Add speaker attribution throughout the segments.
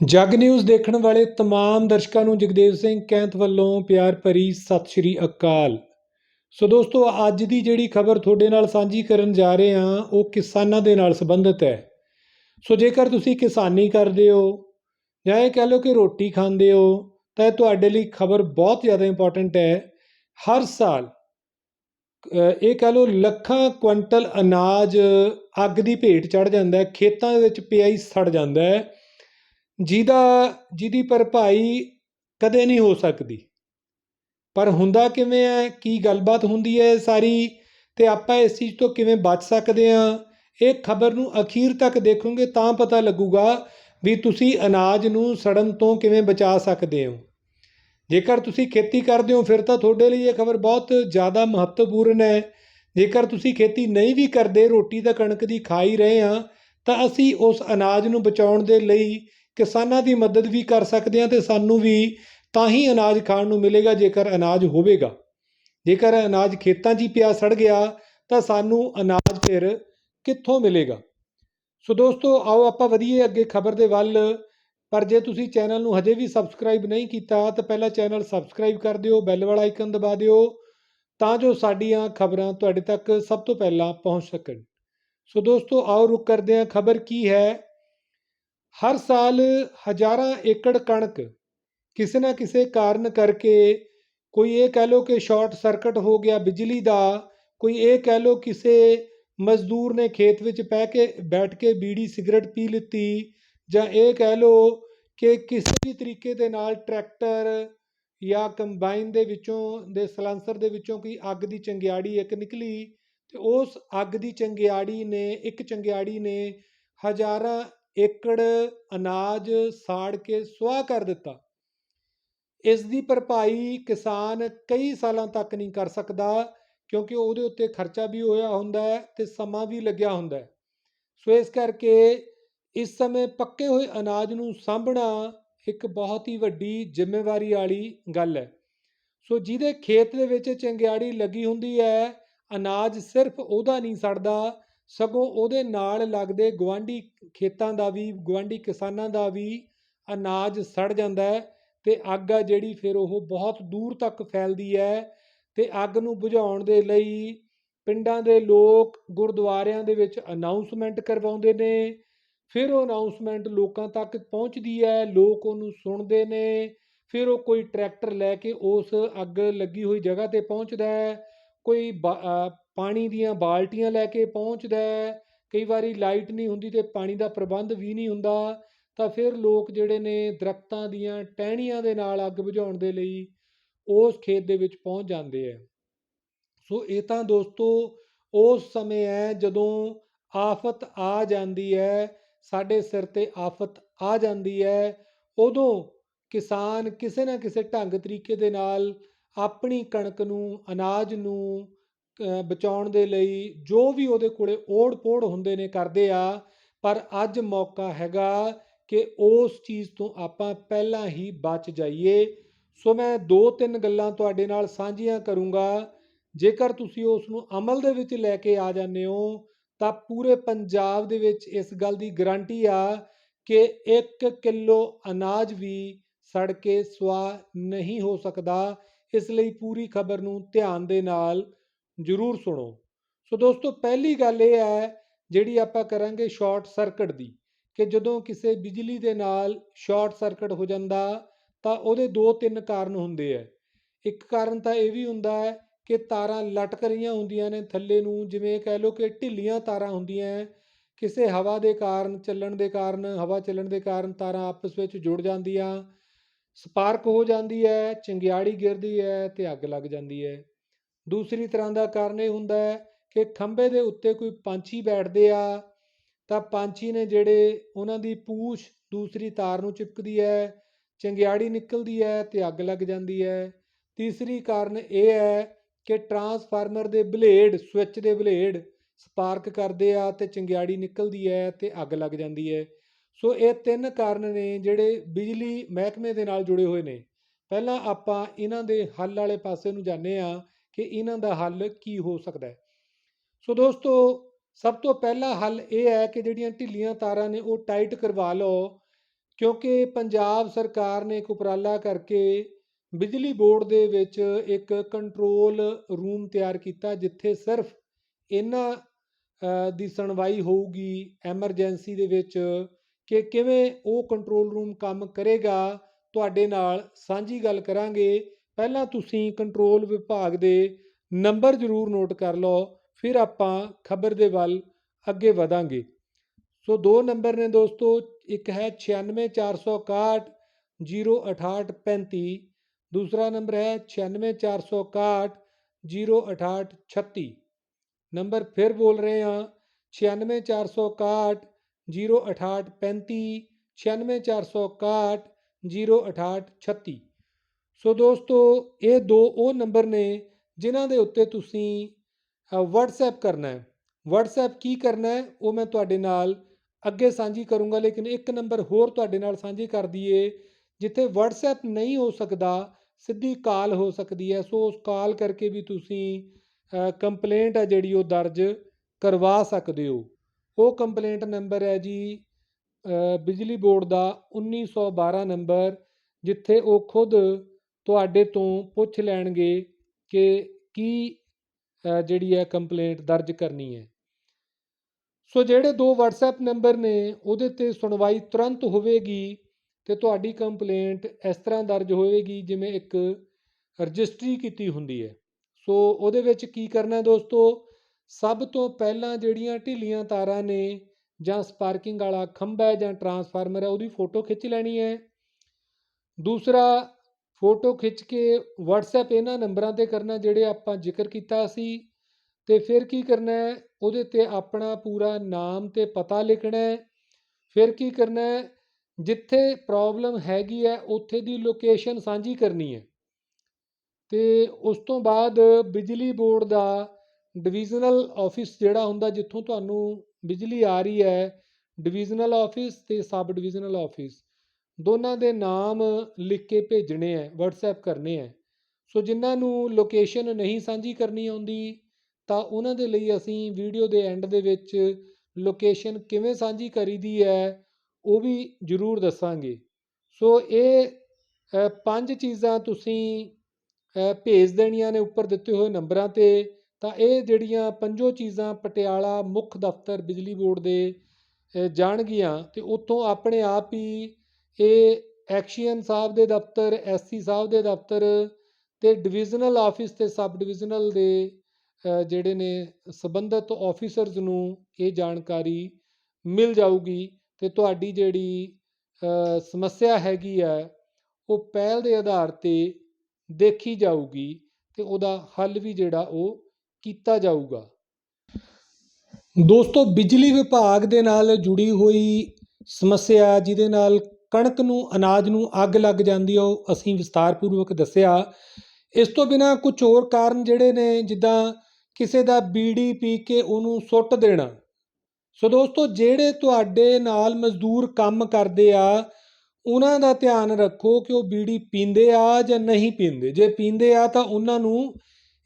Speaker 1: ਜਗ ਨਿਊਜ਼ ਦੇਖਣ ਵਾਲੇ ਤਮਾਮ ਦਰਸ਼ਕਾਂ ਨੂੰ ਜਗਦੇਵ ਸਿੰਘ ਕੈਂਥ ਵੱਲੋਂ ਪਿਆਰ ਭਰੀ ਸਤਿ ਸ਼੍ਰੀ ਅਕਾਲ। ਸੋ ਦੋਸਤੋ, ਅੱਜ ਦੀ ਜਿਹੜੀ ਖਬਰ ਤੁਹਾਡੇ ਨਾਲ ਸਾਂਝੀ ਕਰਨ ਜਾ ਰਹੇ ਹਾਂ, ਉਹ ਕਿਸਾਨਾਂ ਦੇ ਨਾਲ ਸੰਬੰਧਿਤ ਹੈ। ਸੋ ਜੇਕਰ ਤੁਸੀਂ ਕਿਸਾਨੀ ਕਰਦੇ ਹੋ ਜਾਂ ਇਹ ਕਹਿ ਲਓ ਕਿ ਰੋਟੀ ਖਾਂਦੇ ਹੋ, ਤਾਂ ਇਹ ਤੁਹਾਡੇ ਲਈ ਖਬਰ ਬਹੁਤ ਜ਼ਿਆਦਾ ਇੰਪੋਰਟੈਂਟ ਹੈ। ਹਰ ਸਾਲ ਇਹ ਕਹਿ ਲਓ ਲੱਖਾਂ ਕੁਇੰਟਲ ਅਨਾਜ ਅੱਗ ਦੀ ਭੇਟ ਚੜ ਜਾਂਦਾ ਹੈ, ਖੇਤਾਂ ਦੇ ਵਿੱਚ ਪਿਆਈ ਸੜ ਜਾਂਦਾ ਹੈ। ਜਿਹਦਾ, ਜਿਹਦੀ ਭਰਪਾਈ ਕਦੇ ਨਹੀਂ ਹੋ ਸਕਦੀ। ਪਰ ਹੁੰਦਾ ਕਿਵੇਂ ਹੈ? ਕੀ ਗੱਲਬਾਤ ਹੁੰਦੀ ਹੈ ਸਾਰੀ? ਤੇ ਆਪਾਂ ਇਸ ਚੀਜ਼ ਤੋਂ ਕਿਵੇਂ ਬਚ ਸਕਦੇ ਹਾਂ? ਇਹ ਖਬਰ ਨੂੰ ਅਖੀਰ ਤੱਕ ਦੇਖੋਗੇ ਤਾਂ ਪਤਾ ਲੱਗੂਗਾ ਵੀ ਤੁਸੀਂ ਅਨਾਜ ਨੂੰ ਸੜਨ ਤੋਂ ਕਿਵੇਂ ਬਚਾ ਸਕਦੇ ਹੋ। ਜੇਕਰ ਤੁਸੀਂ ਖੇਤੀ ਕਰਦੇ ਹੋ, ਫਿਰ ਤਾਂ ਤੁਹਾਡੇ ਲਈ ਇਹ ਖਬਰ ਬਹੁਤ ਜ਼ਿਆਦਾ ਮਹੱਤਵਪੂਰਨ ਹੈ। ਜੇਕਰ ਤੁਸੀਂ ਖੇਤੀ ਨਹੀਂ ਵੀ ਕਰਦੇ, ਰੋਟੀ ਤਾਂ ਕਣਕ ਦੀ ਖਾ ਹੀ ਰਹੇ ਹਾਂ, ਤਾਂ ਅਸੀਂ ਉਸ ਅਨਾਜ ਨੂੰ ਬਚਾਉਣ ਦੇ ਲਈ ਕਿਸਾਨਾਂ ਦੀ ਮਦਦ ਵੀ ਕਰ ਸਕਦੇ ਹਾਂ ਤੇ ਸਾਨੂੰ ਵੀ ਤਾਂ ਹੀ ਅਨਾਜ ਖਾਣ ਨੂੰ ਮਿਲੇਗਾ, ਜੇਕਰ ਅਨਾਜ ਹੋਵੇਗਾ। ਜੇਕਰ ਅਨਾਜ ਖੇਤਾਂ 'ਚ ਹੀ ਪਿਆ ਸੜ ਗਿਆ, ਤਾਂ ਸਾਨੂੰ ਅਨਾਜ ਫਿਰ ਕਿੱਥੋਂ ਮਿਲੇਗਾ? ਸੋ ਦੋਸਤੋ, ਆਓ ਆਪਾਂ ਵਧੀਏ ਅੱਗੇ ਖਬਰ ਦੇ ਵੱਲ। ਪਰ ਜੇ ਤੁਸੀਂ ਚੈਨਲ ਨੂੰ ਹਜੇ ਵੀ ਸਬਸਕ੍ਰਾਈਬ ਨਹੀਂ ਕੀਤਾ, ਤਾਂ ਪਹਿਲਾਂ ਚੈਨਲ ਸਬਸਕ੍ਰਾਈਬ ਕਰ ਦਿਓ, ਬੈਲ ਵਾਲਾ ਆਈਕਨ ਦਬਾ ਦਿਓ, ਤਾਂ ਜੋ ਸਾਡੀਆਂ ਖਬਰਾਂ ਤੁਹਾਡੇ ਤੱਕ ਸਭ ਤੋਂ ਪਹਿਲਾਂ ਪਹੁੰਚ ਸਕਣ। ਸੋ ਦੋਸਤੋ, ਆਓ ਰੁਕ ਕਰਦੇ ਹਾਂ। ਖਬਰ ਕੀ ਹੈ? ਹਰ ਸਾਲ ਹਜ਼ਾਰਾਂ ਏਕੜ ਕਣਕ ਕਿਸੇ ਨਾ ਕਿਸੇ ਕਾਰਨ ਕਰਕੇ ਕੋਈ ਇਹ ਕਹਿ ਲਓ ਕਿ ਸ਼ਾਰਟ ਸਰਕਟ ਹੋ ਗਿਆ ਬਿਜਲੀ ਦਾ, ਕੋਈ ਇਹ ਕਹਿ ਲਓ ਕਿਸੇ ਮਜ਼ਦੂਰ ਨੇ ਖੇਤ ਵਿੱਚ ਪੈ ਕੇ, ਬੈਠ ਕੇ ਬੀੜੀ ਸਿਗਰਟ ਪੀ ਲਿੱਤੀ ਜਾਂ ਇਹ ਕਹਿ ਲਓ ਕਿ ਕਿਸੇ ਵੀ ਤਰੀਕੇ ਦੇ ਨਾਲ ਟਰੈਕਟਰ ਜਾਂ ਕੰਬਾਈਨ ਦੇ ਵਿੱਚੋਂ, ਦੇ ਸਲੈਂਸਰ ਦੇ ਵਿੱਚੋਂ ਕੋਈ ਅੱਗ ਦੀ ਚੰਗਿਆੜੀ ਇੱਕ ਨਿਕਲੀ ਤੇ ਉਸ ਅੱਗ ਦੀ ਚੰਗਿਆੜੀ ਨੇ, ਇੱਕ ਚੰਗਿਆੜੀ ਨੇ ਹਜ਼ਾਰਾਂ ਏਕੜ ਅਨਾਜ ਸਾੜ ਕੇ ਸੁਆਹ ਕਰ ਦਿੱਤਾ। ਇਸ ਦੀ ਭਰਪਾਈ ਕਿਸਾਨ ਕਈ ਸਾਲਾਂ ਤੱਕ ਨਹੀਂ ਕਰ ਸਕਦਾ, ਕਿਉਂਕਿ ਉਹਦੇ ਉੱਤੇ ਖਰਚਾ ਵੀ ਹੋਇਆ ਹੁੰਦਾ ਹੈ ਤੇ ਸਮਾਂ ਵੀ ਲੱਗਿਆ ਹੁੰਦਾ ਹੈ। ਸੋ ਇਸ ਕਰਕੇ ਇਸ ਸਮੇਂ ਪੱਕੇ ਹੋਏ ਅਨਾਜ ਨੂੰ ਸਾਂਭਣਾ ਇੱਕ ਬਹੁਤ ਹੀ ਵੱਡੀ ਜ਼ਿੰਮੇਵਾਰੀ ਵਾਲੀ ਗੱਲ ਹੈ। ਸੋ ਜਿਹਦੇ ਖੇਤ ਦੇ ਵਿੱਚ ਚੰਗਿਆੜੀ ਲੱਗੀ ਹੁੰਦੀ ਹੈ, ਅਨਾਜ ਸਿਰਫ ਉਹਦਾ ਨਹੀਂ ਸੜਦਾ ਸਗੋਂ ਉਹਦੇ ਨਾਲ ਲੱਗਦੇ ਗੁਆਂਢੀ ਖੇਤਾਂ ਦਾ ਵੀ, ਗੁਆਂਢੀ ਕਿਸਾਨਾਂ ਦਾ ਵੀ ਅਨਾਜ ਸੜ ਜਾਂਦਾ ਹੈ ਤੇ ਅੱਗ ਆ ਜਿਹੜੀ ਫਿਰ ਉਹ ਬਹੁਤ ਦੂਰ ਤੱਕ ਫੈਲਦੀ ਹੈ ਤੇ ਅੱਗ ਨੂੰ ਬੁਝਾਉਣ ਦੇ ਲਈ ਪਿੰਡਾਂ ਦੇ ਲੋਕ ਗੁਰਦੁਆਰਿਆਂ ਦੇ ਵਿੱਚ ਅਨਾਉਂਸਮੈਂਟ ਕਰਵਾਉਂਦੇ ਨੇ। ਫਿਰ ਉਹ ਅਨਾਉਂਸਮੈਂਟ ਲੋਕਾਂ ਤੱਕ ਪਹੁੰਚਦੀ ਹੈ, ਲੋਕ ਉਹਨੂੰ ਸੁਣਦੇ ਨੇ। ਫਿਰ ਉਹ ਕੋਈ ਟਰੈਕਟਰ ਲੈ ਕੇ ਉਸ ਅੱਗ ਲੱਗੀ ਹੋਈ ਜਗ੍ਹਾ ਤੇ ਪਹੁੰਚਦਾ ਹੈ, ਕੋਈ ਬਾ- ਪਾਣੀ ਦੀਆਂ ਬਾਲਟੀਆਂ ਲੈ ਕੇ ਪਹੁੰਚਦਾ ਹੈ। ਕਈ ਵਾਰੀ ਲਾਈਟ ਨਹੀਂ ਹੁੰਦੀ ਤੇ ਪਾਣੀ ਦਾ ਪ੍ਰਬੰਧ ਵੀ ਨਹੀਂ ਹੁੰਦਾ। ਤਾਂ ਫਿਰ ਲੋਕ ਜਿਹੜੇ ਨੇ ਦਰਖਤਾਂ ਦੀਆਂ ਟਹਿਣੀਆਂ ਦੇ ਨਾਲ ਅੱਗ ਬੁਝਾਉਣ ਦੇ ਲਈ ਉਸ ਖੇਤ ਦੇ ਵਿੱਚ ਪਹੁੰਚ ਜਾਂਦੇ ਹੈ ਸੋ ਇਹ ਤਾਂ ਦੋਸਤੋ ਉਸ ਸਮੇਂ ਹੈ ਜਦੋਂ ਆਫਤ ਆ ਜਾਂਦੀ ਹੈ ਸਾਡੇ ਸਿਰ ਤੇ ਆਫਤ ਆ ਜਾਂਦੀ ਹੈ ਉਦੋਂ ਕਿਸਾਨ ਕਿਸੇ ਨਾ ਕਿਸੇ ਢੰਗ ਤਰੀਕੇ ਦੇ ਨਾਲ ਆਪਣੀ ਕਣਕ ਨੂੰ, ਅਨਾਜ ਨੂੰ ਬਚਾਉਣ ਦੇ ਲਈ ਜੋ ਵੀ ਉਹਦੇ ਕੋਲੇ ਓੜ ਪੋੜ ਹੁੰਦੇ ਨੇ ਕਰਦੇ ਆ, ਪਰ ਅੱਜ ਮੌਕਾ ਹੈਗਾ ਕਿ ਉਸ ਚੀਜ਼ ਤੋਂ ਆਪਾਂ ਪਹਿਲਾਂ ਹੀ ਬਚ ਜਾਈਏ। ਸੋ ਮੈਂ ਦੋ ਤਿੰਨ ਗੱਲਾਂ ਤੁਹਾਡੇ ਨਾਲ ਸਾਂਝੀਆਂ ਕਰੂੰਗਾ। ਜੇਕਰ ਤੁਸੀਂ ਉਸ ਨੂੰ ਅਮਲ ਦੇ ਵਿੱਚ ਲੈ ਕੇ ਆ ਜਾਂਦੇ ਹੋ, ਤਾਂ ਪੂਰੇ ਪੰਜਾਬ ਦੇ ਵਿੱਚ ਇਸ ਗੱਲ ਦੀ ਗਾਰੰਟੀ ਆ ਕਿ 1 ਕਿਲੋ ਅਨਾਜ ਵੀ ਸੜ ਕੇ ਸੁਆਹ ਨਹੀਂ ਹੋ ਸਕਦਾ। ਇਸ ਲਈ ਪੂਰੀ ਖਬਰ ਨੂੰ ਧਿਆਨ ਦੇ ਨਾਲ ਜ਼ਰੂਰ ਸੁਣੋ। ਸੋ ਦੋਸਤੋ, ਪਹਿਲੀ ਗੱਲ ਇਹ ਹੈ, ਜਿਹੜੀ ਆਪਾਂ ਕਰਾਂਗੇ ਸ਼ਾਰਟ ਸਰਕਟ ਦੀ, ਕਿ ਜਦੋਂ ਕਿਸੇ ਬਿਜਲੀ ਦੇ ਨਾਲ ਸ਼ਾਰਟ ਸਰਕਟ ਹੋ ਜਾਂਦਾ, ਤਾਂ ਉਹਦੇ ਦੋ ਤਿੰਨ ਕਾਰਨ ਹੁੰਦੇ ਆ। ਇੱਕ ਕਾਰਨ ਤਾਂ ਇਹ ਵੀ ਹੁੰਦਾ ਹੈ ਕਿ ਤਾਰਾਂ ਲਟਕ ਰਹੀਆਂ ਹੁੰਦੀਆਂ ਨੇ ਥੱਲੇ ਨੂੰ, ਜਿਵੇਂ ਕਹਿ ਲਓ ਕਿ ਢਿੱਲੀਆਂ ਤਾਰਾਂ ਹੁੰਦੀਆਂ ਹੈ। ਕਿਸੇ ਹਵਾ ਦੇ ਕਾਰਨ, ਚੱਲਣ ਦੇ ਕਾਰਨ, ਹਵਾ ਚੱਲਣ ਦੇ ਕਾਰਨ ਤਾਰਾਂ ਆਪਸ ਵਿੱਚ ਜੁੜ ਜਾਂਦੀਆਂ। ਸਪਾਰਕ ਹੋ ਜਾਂਦੀ ਹੈ ਚੰਗਿਆੜੀ ਗਿਰਦੀ ਹੈ ਤੇ ਅੱਗ ਲੱਗ ਜਾਂਦੀ ਹੈ ਦੂਸਰੀ ਤਰ੍ਹਾਂ ਦਾ ਕਾਰਨ ਇਹ ਹੁੰਦਾ ਹੈ ਕਿ ਖੰਭੇ ਦੇ ਉੱਤੇ ਕੋਈ ਪੰਛੀ ਬੈਠਦੇ ਆ, ਤਾਂ ਪੰਛੀ ਨੇ ਜਿਹੜੇ ਉਹਨਾਂ ਦੀ ਪੂਛ ਦੂਸਰੀ ਤਾਰ ਨੂੰ ਚਿਪਕਦੀ ਹੈ, ਚੰਗਿਆੜੀ ਨਿਕਲਦੀ ਹੈ ਤੇ ਅੱਗ ਲੱਗ ਜਾਂਦੀ ਹੈ। ਤੀਸਰੀ ਕਾਰਨ ਇਹ ਹੈ ਕਿ ਟਰਾਂਸਫਾਰਮਰ ਦੇ ਬਲੇਡ, ਸਵਿੱਚ ਦੇ ਬਲੇਡ ਸਪਾਰਕ ਕਰਦੇ ਆ ਤੇ ਚੰਗਿਆੜੀ ਨਿਕਲਦੀ ਹੈ ਤੇ ਅੱਗ ਲੱਗ ਜਾਂਦੀ ਹੈ। ਸੋ ਇਹ ਤਿੰਨ ਕਾਰਨ ਨੇ ਜਿਹੜੇ ਬਿਜਲੀ ਮਹਿਕਮੇ ਦੇ ਨਾਲ ਜੁੜੇ ਹੋਏ ਨੇ। ਪਹਿਲਾਂ ਆਪਾਂ ਇਹਨਾਂ ਦੇ ਹੱਲ ਵਾਲੇ ਪਾਸੇ ਨੂੰ ਜਾਂਦੇ ਆ ਕਿ ਇਹਨਾਂ ਦਾ ਹੱਲ ਕੀ ਹੋ ਸਕਦਾ ਹੈ। ਸੋ ਦੋਸਤੋ, ਸਭ ਤੋਂ ਪਹਿਲਾ ਹੱਲ ਇਹ ਹੈ ਕਿ ਜਿਹੜੀਆਂ ਢਿੱਲੀਆਂ ਤਾਰਾਂ ਨੇ ਉਹ ਟਾਈਟ ਕਰਵਾ ਲਓ, ਕਿਉਂਕਿ ਪੰਜਾਬ ਸਰਕਾਰ ਨੇ ਇੱਕ ਉਪਰਾਲਾ ਕਰਕੇ ਬਿਜਲੀ ਬੋਰਡ ਦੇ ਵਿੱਚ ਇੱਕ ਕੰਟਰੋਲ ਰੂਮ ਤਿਆਰ ਕੀਤਾ, ਜਿੱਥੇ ਸਿਰਫ ਇਹਨਾਂ ਦੀ ਸੁਣਵਾਈ ਹੋਊਗੀ ਐਮਰਜੈਂਸੀ ਦੇ ਵਿੱਚ ਕਿ ਕਿਵੇਂ ਉਹ ਕੰਟਰੋਲ ਰੂਮ ਕੰਮ ਕਰੇਗਾ। ਤੁਹਾਡੇ ਨਾਲ ਸਾਂਝੀ ਗੱਲ ਕਰਾਂਗੇ। ਪਹਿਲਾਂ ਤੁਸੀਂ ਕੰਟਰੋਲ ਵਿਭਾਗ ਦੇ ਨੰਬਰ ਜ਼ਰੂਰ ਨੋਟ ਕਰ ਲਓ, ਫਿਰ ਆਪਾਂ ਖਬਰ ਦੇ ਵੱਲ ਅੱਗੇ ਵਧਾਂਗੇ। ਸੋ ਦੋ ਨੰਬਰ ਨੇ ਦੋਸਤੋ, ਇੱਕ ਹੈ 96461 06835 ਦੂਸਰਾ ਨੰਬਰ ਹੈ 96461 06836 ਨੰਬਰ ਫਿਰ ਬੋਲ ਰਹੇ ਹਾਂ 96461 06835 96461 06836 ਸੋ ਦੋਸਤੋ, ਇਹ ਦੋ ਉਹ ਨੰਬਰ ਨੇ ਜਿਨ੍ਹਾਂ ਦੇ ਉੱਤੇ ਤੁਸੀਂ WhatsApp ਕਰਨਾ ਹੈ। WhatsApp ਕੀ ਕਰਨਾ ਹੈ, ਉਹ ਮੈਂ ਤੁਹਾਡੇ ਨਾਲ ਅੱਗੇ ਸਾਂਝੀ ਕਰੂੰਗਾ, ਲੇਕਿਨ ਇੱਕ ਨੰਬਰ ਹੋਰ ਤੁਹਾਡੇ ਨਾਲ ਸਾਂਝੀ ਕਰ ਦਈਏ, ਜਿੱਥੇ WhatsApp ਨਹੀਂ ਹੋ ਸਕਦਾ, ਸਿੱਧੀ ਕਾਲ ਹੋ ਸਕਦੀ ਹੈ। ਸੋ ਉਸ ਕਾਲ ਕਰਕੇ ਵੀ ਤੁਸੀਂ ਕੰਪਲੇਂਟ ਹੈ ਜਿਹੜੀ ਉਹ ਦਰਜ ਕਰਵਾ ਸਕਦੇ ਹੋ। ਉਹ ਕੰਪਲੇਂਟ ਨੰਬਰ ਹੈ ਜੀ ਬਿਜਲੀ ਬੋਰਡ ਦਾ 1912 ਨੰਬਰ, ਜਿੱਥੇ ਉਹ ਖੁਦ ਤੁਹਾਡੇ ਤੋਂ ਪੁੱਛ ਲੈਣਗੇ ਕਿ ਕੀ ਜਿਹੜੀ ਹੈ ਕੰਪਲੇਂਟ ਦਰਜ ਕਰਨੀ ਹੈ। ਸੋ ਜਿਹੜੇ ਦੋ WhatsApp ਨੰਬਰ ਨੇ, ਉਹਦੇ ਤੇ ਸੁਣਵਾਈ ਤੁਰੰਤ ਹੋਵੇਗੀ ਤੇ ਤੁਹਾਡੀ ਕੰਪਲੇਂਟ ਇਸ ਤਰ੍ਹਾਂ ਦਰਜ ਹੋਵੇਗੀ ਜਿਵੇਂ ਇੱਕ ਰਜਿਸਟਰੀ ਕੀਤੀ ਹੁੰਦੀ ਹੈ। ਸੋ ਉਹਦੇ ਵਿੱਚ ਕੀ ਕਰਨਾ ਦੋਸਤੋ? ਸਭ ਤੋਂ ਪਹਿਲਾਂ ਜਿਹੜੀਆਂ ਢਿੱਲੀਆਂ ਤਾਰਾਂ ਨੇ ਜਾਂ ਸਪਾਰਕਿੰਗ ਵਾਲਾ ਖੰਭਾ ਹੈ ਜਾਂ ਟਰਾਂਸਫਾਰਮਰ ਹੈ, ਉਹਦੀ ਫੋਟੋ ਖਿੱਚ ਲੈਣੀ ਹੈ। ਦੂਸਰਾ ਫੋਟੋ ਖਿੱਚ ਕੇ WhatsApp ਇਹਨਾਂ ਨੰਬਰਾਂ ਤੇ ਕਰਨਾ ਜਿਹੜੇ ਆਪਾਂ ਜ਼ਿਕਰ ਕੀਤਾ ਸੀ ਤੇ ਫਿਰ ਕੀ ਕਰਨਾ ਹੈ? ਉਹਦੇ ਤੇ ਆਪਣਾ ਪੂਰਾ ਨਾਮ ਤੇ ਪਤਾ ਲਿਖਣਾ ਹੈ। ਫਿਰ ਕੀ ਕਰਨਾ ਹੈ? ਜਿੱਥੇ ਪ੍ਰੋਬਲਮ ਹੈਗੀ ਹੈ, ਉੱਥੇ ਦੀ ਲੋਕੇਸ਼ਨ ਸਾਂਝੀ ਕਰਨੀ ਹੈ। ਤੇ ਉਸ ਤੋਂ ਬਾਅਦ ਬਿਜਲੀ ਬੋਰਡ ਦਾ ਡਿਵੀਜ਼ਨਲ ਆਫਿਸ ਜਿਹੜਾ ਹੁੰਦਾ, ਜਿੱਥੋਂ ਤੁਹਾਨੂੰ ਬਿਜਲੀ ਆ ਰਹੀ ਹੈ ਡਿਵੀਜ਼ਨਲ ਆਫਿਸ ਤੇ ਸਬ ਡਿਵੀਜ਼ਨਲ ਆਫਿਸ ਦੋਨਾਂ ਦੇ ਨਾਮ ਲਿਖ ਕੇ ਭੇਜਣੇ ਹੈ, WhatsApp ਕਰਨੇ ਹੈ। ਸੋ ਜਿਨ੍ਹਾਂ ਨੂੰ ਲੋਕੇਸ਼ਨ ਨਹੀਂ ਸਾਂਝੀ ਕਰਨੀ ਆਉਂਦੀ, ਤਾਂ ਉਹਨਾਂ ਦੇ ਲਈ ਅਸੀਂ ਵੀਡੀਓ ਦੇ ਐਂਡ ਦੇ ਵਿੱਚ ਲੋਕੇਸ਼ਨ ਕਿਵੇਂ ਸਾਂਝੀ ਕਰੀਦੀ ਹੈ, ਉਹ ਵੀ ਜ਼ਰੂਰ ਦੱਸਾਂਗੇ। ਸੋ ਇਹ ਪੰਜ ਚੀਜ਼ਾਂ ਤੁਸੀਂ ਭੇਜ ਦੇਣੀਆਂ ਨੇ ਉੱਪਰ ਦਿੱਤੇ ਹੋਏ ਨੰਬਰਾਂ ਤੇ, ਤਾਂ ਇਹ ਜਿਹੜੀਆਂ ਪੰਜੋ ਚੀਜ਼ਾਂ ਪਟਿਆਲਾ ਮੁੱਖ ਦਫ਼ਤਰ ਬਿਜਲੀ ਬੋਰਡ ਦੇ ਜਾਣਗੀਆਂ, ਤੇ ਉੱਥੋਂ ਆਪਣੇ ਆਪ ਹੀ ਇਹ ਐਕਸੀਅਨ ਸਾਹਿਬ ਦੇ ਦਫ਼ਤਰ ਐਸਸੀ ਸਾਹਿਬ ਦੇ ਦਫ਼ਤਰ ਤੇ ਡਿਵੀਜ਼ਨਲ ਆਫਿਸ ਤੇ ਸਬ ਡਿਵੀਜ਼ਨਲ ਦੇ ਜਿਹੜੇ ਨੇ ਸੰਬੰਧਿਤ ਆਫੀਸਰਸ ਨੂੰ ਇਹ ਜਾਣਕਾਰੀ ਮਿਲ ਜਾਊਗੀ ਤੇ ਤੁਹਾਡੀ ਜਿਹੜੀ ਸਮੱਸਿਆ ਹੈਗੀ ਹੈ, ਉਹ ਪਹਿਲ ਦੇ ਆਧਾਰ ਤੇ ਦੇਖੀ ਜਾਊਗੀ ਤੇ ਉਹਦਾ ਹੱਲ ਵੀ ਜਿਹੜਾ ਉਹ ਕੀਤਾ ਜਾਊਗਾ। ਦੋਸਤੋ, ਬਿਜਲੀ ਵਿਭਾਗ ਦੇ ਨਾਲ ਜੁੜੀ ਹੋਈ ਸਮੱਸਿਆ ਜਿਹਦੇ ਨਾਲ ਕਣਕ ਨੂੰ, ਅਨਾਜ ਨੂੰ ਅੱਗ ਲੱਗ ਜਾਂਦੀ ਹੈ ਉਹ ਅਸੀਂ ਵਿਸਤਾਰਪੂਰਵਕ ਦੱਸਿਆ। ਇਸ ਤੋਂ ਬਿਨਾ ਕੁਝ ਹੋਰ ਕਾਰਨ ਜਿਹੜੇ ਨੇ, ਜਿੱਦਾਂ ਕਿਸੇ ਦਾ ਬੀੜੀ ਪੀ ਕੇ ਉਹਨੂੰ ਸੁੱਟ ਦੇਣਾ। ਸੋ ਦੋਸਤੋ, ਜਿਹੜੇ ਤੁਹਾਡੇ ਨਾਲ ਮਜ਼ਦੂਰ ਕੰਮ ਕਰਦੇ ਆ, ਉਹਨਾਂ ਦਾ ਧਿਆਨ ਰੱਖੋ ਕਿ ਉਹ ਬੀੜੀ ਪੀਂਦੇ ਆ ਜਾਂ ਨਹੀਂ ਪੀਂਦੇ। ਜੇ ਪੀਂਦੇ ਆ ਤਾਂ ਉਹਨਾਂ ਨੂੰ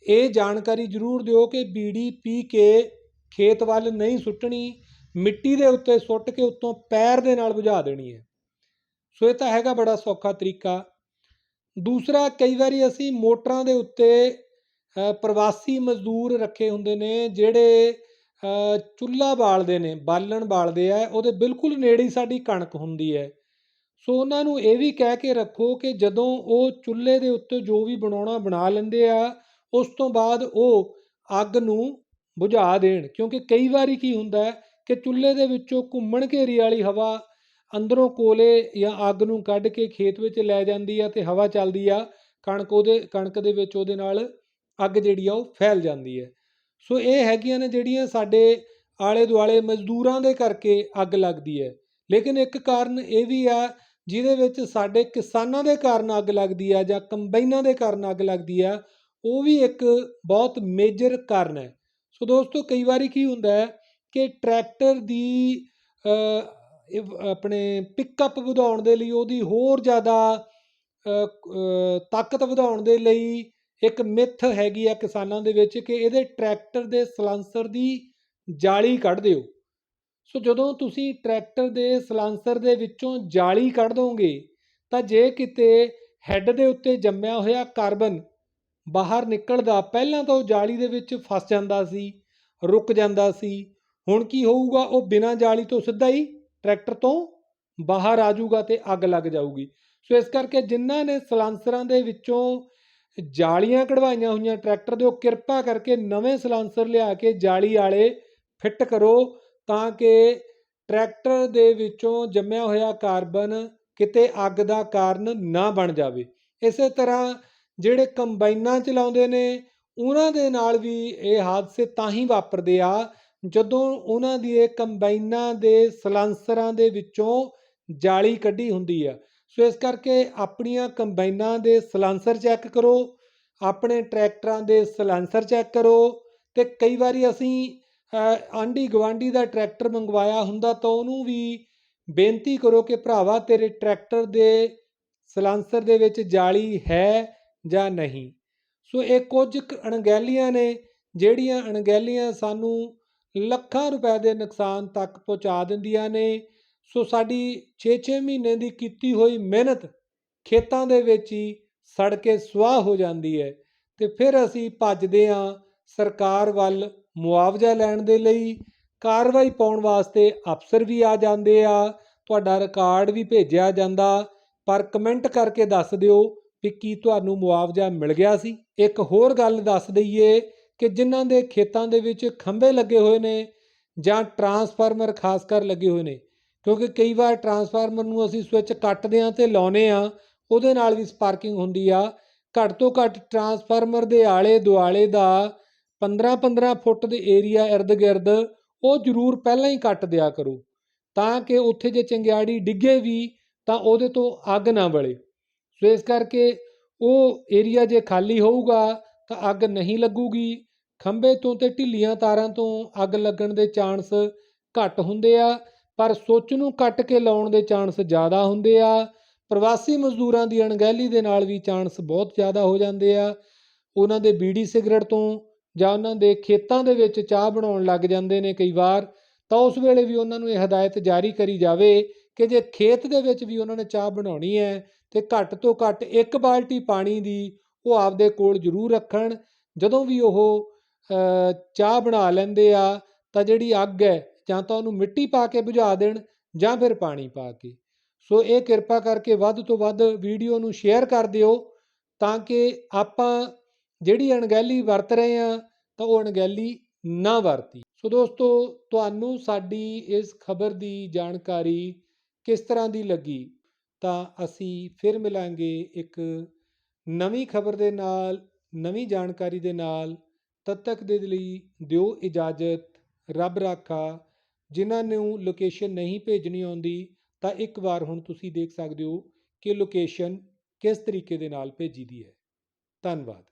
Speaker 1: ਇਹ ਜਾਣਕਾਰੀ ਜ਼ਰੂਰ ਦਿਓ ਕਿ ਬੀੜੀ ਪੀ ਕੇ ਖੇਤ ਵੱਲ ਨਹੀਂ ਸੁੱਟਣੀ, ਮਿੱਟੀ ਦੇ ਉੱਤੇ ਸੁੱਟ ਕੇ ਉੱਤੋਂ ਪੈਰ ਦੇ ਨਾਲ ਬੁਝਾ ਦੇਣੀ ਹੈ। ਸੋ ਇਹ ਤਾਂ ਹੈਗਾ ਬੜਾ ਸੌਖਾ ਤਰੀਕਾ। ਦੂਸਰਾ, ਕਈ ਵਾਰੀ ਅਸੀਂ ਮੋਟਰਾਂ ਦੇ ਉੱਤੇ ਪ੍ਰਵਾਸੀ ਮਜ਼ਦੂਰ ਰੱਖੇ ਹੁੰਦੇ ਨੇ, ਜਿਹੜੇ ਚੁੱਲ੍ਹਾ ਬਾਲਦੇ ਨੇ, ਬਾਲਣ ਬਾਲਦੇ ਆ, ਉਹਦੇ ਬਿਲਕੁਲ ਨੇੜੇ ਸਾਡੀ ਕਣਕ ਹੁੰਦੀ ਹੈ। ਸੋ ਉਹਨਾਂ ਨੂੰ ਇਹ ਵੀ ਕਹਿ ਕੇ ਰੱਖੋ ਕਿ ਜਦੋਂ ਉਹ ਚੁੱਲ੍ਹੇ ਦੇ ਉੱਤੇ ਜੋ ਵੀ ਬਣਾਉਣਾ ਬਣਾ ਲੈਂਦੇ ਆ, ਉਸ ਤੋਂ ਬਾਅਦ ਉਹ ਅੱਗ ਨੂੰ ਬੁਝਾ ਦੇਣ। ਕਿਉਂਕਿ ਕਈ ਵਾਰੀ ਕੀ ਹੁੰਦਾ ਹੈ ਕਿ ਚੁੱਲ੍ਹੇ ਦੇ ਵਿੱਚੋਂ ਘੁੰਮਣ ਘੇਰੀ ਵਾਲੀ ਹਵਾ ਅੰਦਰੋਂ ਕੋਲੇ ਜਾਂ ਅੱਗ ਨੂੰ ਕੱਢ ਕੇ ਖੇਤ ਵਿੱਚ ਲੈ ਜਾਂਦੀ ਆ ਤੇ ਹਵਾ ਚੱਲਦੀ ਆ, ਕਣਕ ਉਹਦੇ, ਕਣਕ ਦੇ ਵਿੱਚ ਉਹਦੇ ਨਾਲ ਅੱਗ ਜਿਹੜੀ ਆ ਉਹ ਫੈਲ ਜਾਂਦੀ ਹੈ। ਸੋ ਇਹ ਹੈਗੀਆਂ ਨੇ ਜਿਹੜੀਆਂ ਸਾਡੇ ਆਲੇ ਦੁਆਲੇ ਮਜ਼ਦੂਰਾਂ ਦੇ ਕਰਕੇ ਅੱਗ ਲੱਗਦੀ ਹੈ। ਲੇਕਿਨ ਇੱਕ ਕਾਰਨ ਇਹ ਵੀ ਆ, ਜਿਹਦੇ ਵਿੱਚ ਸਾਡੇ ਕਿਸਾਨਾਂ ਦੇ ਕਾਰਨ ਅੱਗ ਲੱਗਦੀ ਆ ਜਾਂ ਕੰਬਾਈਨਾਂ ਦੇ ਕਾਰਨ ਅੱਗ ਲੱਗਦੀ ਆ, ਉਹ ਵੀ ਇੱਕ ਬਹੁਤ ਮੇਜਰ ਕਾਰਨ ਹੈ। ਸੋ ਦੋਸਤੋ, ਕਈ ਵਾਰੀ ਕੀ ਹੁੰਦਾ ਹੈ ਕਿ ਟਰੈਕਟਰ ਦੀ ਆਪਣੇ ਪਿਕਅਪ ਵਧਾਉਣ ਦੇ ਲਈ, ਉਹਦੀ ਹੋਰ ਜ਼ਿਆਦਾ ਤਾਕਤ ਵਧਾਉਣ ਦੇ ਲਈ ਇੱਕ ਮਿੱਥ ਹੈਗੀ ਆ ਕਿਸਾਨਾਂ ਦੇ ਵਿੱਚ ਕਿ ਇਹਦੇ ਟਰੈਕਟਰ ਦੇ ਸਲੈਂਸਰ ਦੀ ਜਾਲੀ ਕੱਢ ਦਿਓ। ਸੋ ਜਦੋਂ ਤੁਸੀਂ ਟਰੈਕਟਰ ਦੇ ਸਲਾਂਸਰ ਦੇ ਵਿੱਚੋਂ ਜਾਲੀ ਕੱਢ ਦੋਗੇ, ਤਾਂ ਜੇ ਕਿਤੇ ਹੈੱਡ ਦੇ ਉੱਤੇ ਜੰਮਿਆ ਹੋਇਆ ਕਾਰਬਨ ਬਾਹਰ ਨਿਕਲਦਾ, ਪਹਿਲਾਂ ਤਾਂ ਉਹ ਜਾਲੀ ਦੇ ਵਿੱਚ ਫਸ ਜਾਂਦਾ ਸੀ, ਰੁਕ ਜਾਂਦਾ ਸੀ। ਹੁਣ ਕੀ ਹੋਊਗਾ? ਉਹ ਬਿਨਾਂ ਜਾਲੀ ਤੋਂ ਸਿੱਧਾ ਹੀ ਟਰੈਕਟਰ ਤੋਂ ਬਾਹਰ ਆ ਜਾਊਗਾ ਤੇ ਅੱਗ ਲੱਗ ਜਾਊਗੀ। ਸੋ ਇਸ ਕਰਕੇ ਜਿਨ੍ਹਾਂ ਨੇ ਸਲਾਂਸਰਾਂ ਦੇ ਵਿੱਚੋਂ ਜਾਲੀਆਂ ਕਢਵਾਈਆਂ ਹੋਈਆਂ ਟਰੈਕਟਰ ਦੇ, ਉਹ ਕਿਰਪਾ ਕਰਕੇ ਨਵੇਂ ਸਲਾਂਸਰ ਲਿਆ ਕੇ ਜਾਲੀ ਵਾਲੇ ਫਿੱਟ ਕਰੋ ਤਾਂ ਕਿ ਟਰੈਕਟਰ ਦੇ ਵਿੱਚੋਂ ਜੰਮਿਆ ਹੋਇਆ ਕਾਰਬਨ ਕਿਤੇ ਅੱਗ ਦਾ ਕਾਰਨ ਨਾ ਬਣ ਜਾਵੇ। ਇਸੇ ਤਰ੍ਹਾਂ ਜਿਹੜੇ ਕੰਬਾਈਨਾਂ ਚਲਾਉਂਦੇ ਨੇ, ਉਹਨਾਂ ਦੇ ਨਾਲ ਵੀ ਇਹ ਹਾਦਸੇ ਤਾਂ ਹੀ ਵਾਪਰਦੇ ਆ ਜਦੋਂ ਉਹਨਾਂ ਦੀ ਇਹ ਕੰਬਾਈਨਾਂ ਦੇ ਸਲਾਂਸਰਾਂ ਦੇ ਵਿੱਚੋਂ ਜਾਲੀ ਕੱਢੀ ਹੁੰਦੀ ਆ। ਸੋ ਇਸ ਕਰਕੇ ਆਪਣੀਆਂ ਕੰਬਾਈਨਾਂ ਦੇ ਸਲਾਂਸਰ ਚੈੱਕ ਕਰੋ, ਆਪਣੇ ਟਰੈਕਟਰਾਂ ਦੇ ਸਲਾਂਸਰ ਚੈੱਕ ਕਰੋ ਤੇ ਕਈ ਵਾਰੀ ਅਸੀਂ ਆਂਢੀ ਗਵਾਂਢੀ ਦਾ ਟਰੈਕਟਰ ਮੰਗਵਾਇਆ ਹੁੰਦਾ ਤਾਂ ਉਹਨੂੰ ਵੀ ਬੇਨਤੀ ਕਰੋ ਕਿ ਭਰਾਵਾ ਤੇਰੇ ਟਰੈਕਟਰ ਦੇ ਸਲਾਂਸਰ ਦੇ ਵਿੱਚ ਜਾਲੀ ਹੈ ਜਾਂ ਨਹੀਂ। ਸੋ ਇਹ ਕੁਝ ਕੁ ਅਣਗਹਿਲੀਆਂ ਨੇ, ਜਿਹੜੀਆਂ ਅਣਗਹਿਲੀਆਂ ਸਾਨੂੰ ਲੱਖਾਂ ਰੁਪਏ ਦੇ ਨੁਕਸਾਨ ਤੱਕ ਪਹੁੰਚਾ ਦਿੰਦੀਆਂ ਨੇ। ਸੋ ਸਾਡੀ 6-6 ਮਹੀਨੇ ਦੀ ਕੀਤੀ ਹੋਈ ਮਿਹਨਤ ਖੇਤਾਂ ਦੇ ਵਿੱਚ ਹੀ ਸੜ ਕੇ ਸੁਆਹ ਹੋ ਜਾਂਦੀ ਹੈ ਤੇ ਫਿਰ ਅਸੀਂ ਭੱਜਦੇ ਹਾਂ ਸਰਕਾਰ ਵੱਲ ਮੁਆਵਜ਼ਾ ਲੈਣ ਦੇ ਲਈ। ਕਾਰਵਾਈ ਪਾਉਣ ਵਾਸਤੇ ਅਫਸਰ ਵੀ ਆ ਜਾਂਦੇ ਆ, ਤੁਹਾਡਾ ਰਿਕਾਰਡ ਵੀ ਭੇਜਿਆ ਜਾਂਦਾ। ਪਰ ਕਮੈਂਟ ਕਰਕੇ ਦੱਸ ਦਿਓ ਵੀ ਕੀ ਤੁਹਾਨੂੰ ਮੁਆਵਜ਼ਾ ਮਿਲ ਗਿਆ ਸੀ। ਇੱਕ ਹੋਰ ਗੱਲ ਦੱਸ ਦਈਏ ਕਿ ਜਿਨ੍ਹਾਂ ਦੇ ਖੇਤਾਂ ਦੇ ਵਿੱਚ ਖੰਭੇ ਲੱਗੇ ਹੋਏ ਨੇ ਜਾਂ ਟਰਾਂਸਫਾਰਮਰ ਖਾਸ ਕਰ ਲੱਗੇ ਹੋਏ ਨੇ, ਕਿਉਂਕਿ ਕਈ ਵਾਰ ਟਰਾਂਸਫਾਰਮਰ ਨੂੰ ਅਸੀਂ ਸਵਿਚ ਕੱਟਦੇ ਹਾਂ ਤੇ ਲਾਉਨੇ ਆ ਉਹਦੇ ਨਾਲ ਵੀ ਸਪਾਰਕਿੰਗ ਹੁੰਦੀ ਆ। ਘੱਟ ਤੋਂ ਘੱਟ ਟਰਾਂਸਫਾਰਮਰ ਦੇ ਆਲੇ ਦੁਆਲੇ ਦਾ 15-15 ਫੁੱਟ ਦੇ ਏਰੀਆ ird-gird ਉਹ ਜ਼ਰੂਰ ਪਹਿਲਾਂ ਹੀ ਕੱਟ ਦਿਆ ਕਰੋ, ਤਾਂ ਕਿ ਉੱਥੇ ਜੇ ਚੰਗਿਆੜੀ ਡਿੱਗੇ ਵੀ ਤਾਂ ਉਹਦੇ ਤੋਂ ਅੱਗ ਨਾ ਬਲੇ। ਸੋ ਇਸ ਕਰਕੇ ਉਹ ਏਰੀਆ ਜੇ ਖਾਲੀ ਹੋਊਗਾ ਤਾਂ ਅੱਗ ਨਹੀਂ ਲੱਗੂਗੀ। ਖੰਭੇ ਤੋਂ ਤੇ ਢਿੱਲੀਆਂ ਤਾਰਾਂ ਤੋਂ ਅੱਗ ਲੱਗਣ ਦੇ ਚਾਂਸ ਘੱਟ ਹੁੰਦੇ ਆ, ਪਰ ਸੋਚ ਨੂੰ ਕੱਟ ਕੇ ਲਾਉਣ ਦੇ ਚਾਂਸ ਜ਼ਿਆਦਾ ਹੁੰਦੇ ਆ। ਪ੍ਰਵਾਸੀ ਮਜ਼ਦੂਰਾਂ ਦੀ ਅਣਗਹਿਲੀ ਦੇ ਨਾਲ ਵੀ ਚਾਂਸ ਬਹੁਤ ਜ਼ਿਆਦਾ ਹੋ ਜਾਂਦੇ ਆ। ਉਹਨਾਂ ਦੇ ਬੀੜੀ ਸਿਗਰਟ ਤੋਂ ਜਾਂ ਉਹਨਾਂ ਦੇ ਖੇਤਾਂ ਦੇ ਵਿੱਚ ਚਾਹ ਬਣਾਉਣ ਲੱਗ ਜਾਂਦੇ ਨੇ ਕਈ ਵਾਰ, ਤਾਂ ਉਸ ਵੇਲੇ ਵੀ ਉਹਨਾਂ ਨੂੰ ਇਹ ਹਦਾਇਤ ਜਾਰੀ ਕਰੀ ਜਾਵੇ ਕਿ ਜੇ ਖੇਤ ਦੇ ਵਿੱਚ ਵੀ ਉਹਨਾਂ ਨੇ ਚਾਹ ਬਣਾਉਣੀ ਹੈ, ਤੇ ਘੱਟ ਤੋਂ ਘੱਟ ਇੱਕ ਬਾਲਟੀ ਪਾਣੀ ਦੀ ਉਹ ਆਪਦੇ ਕੋਲ ਜ਼ਰੂਰ ਰੱਖਣ। ਜਦੋਂ ਵੀ ਉਹ ਚਾਹ ਬਣਾ ਲੈਂਦੇ ਆ, ਤਾਂ ਜਿਹੜੀ ਅੱਗ ਹੈ, ਜਾਂ ਤਾਂ ਉਹਨੂੰ ਮਿੱਟੀ ਪਾ ਕੇ ਬੁਝਾ ਦੇਣ, ਜਾਂ ਫਿਰ ਪਾਣੀ ਪਾ ਕੇ। ਸੋ ਇਹ ਕਿਰਪਾ ਕਰਕੇ ਵੱਧ ਤੋਂ ਵੱਧ ਵੀਡੀਓ ਨੂੰ ਸ਼ੇਅਰ ਕਰ ਦਿਓ, ਤਾਂ ਕਿ ਆਪਾਂ ਜਿਹੜੀ ਅਣਗਹਿਲੀ ਵਰਤ ਰਹੇ ਆ ਤਾਂ ਉਹ ਅਣਗਹਿਲੀ ਨਾ ਵਰਤੀ। ਸੋ ਦੋਸਤੋ, ਤੁਹਾਨੂੰ ਸਾਡੀ ਇਸ ਖਬਰ ਦੀ ਜਾਣਕਾਰੀ ਕਿਸ ਤਰ੍ਹਾਂ ਦੀ ਲੱਗੀ? ਤਾਂ ਅਸੀਂ ਫਿਰ ਮਿਲਾਂਗੇ ਇੱਕ ਨਵੀਂ ਖਬਰ ਦੇ ਨਾਲ, ਨਵੀਂ ਜਾਣਕਾਰੀ ਦੇ ਨਾਲ। ਤਦ ਤੱਕ ਦੇ ਲਈ ਦਿਓ ਇਜਾਜ਼ਤ, ਰੱਬ ਰਾਖਾ। ਜਿਨ੍ਹਾਂ ਨੂੰ ਲੋਕੇਸ਼ਨ ਨਹੀਂ ਭੇਜਣੀ ਆਉਂਦੀ, ਤਾਂ ਇੱਕ ਵਾਰ ਹੁਣ ਤੁਸੀਂ ਦੇਖ ਸਕਦੇ ਹੋ ਕਿ ਲੋਕੇਸ਼ਨ ਕਿਸ ਤਰੀਕੇ ਦੇ ਨਾਲ ਭੇਜੀ ਦੀ ਹੈ। ਧੰਨਵਾਦ।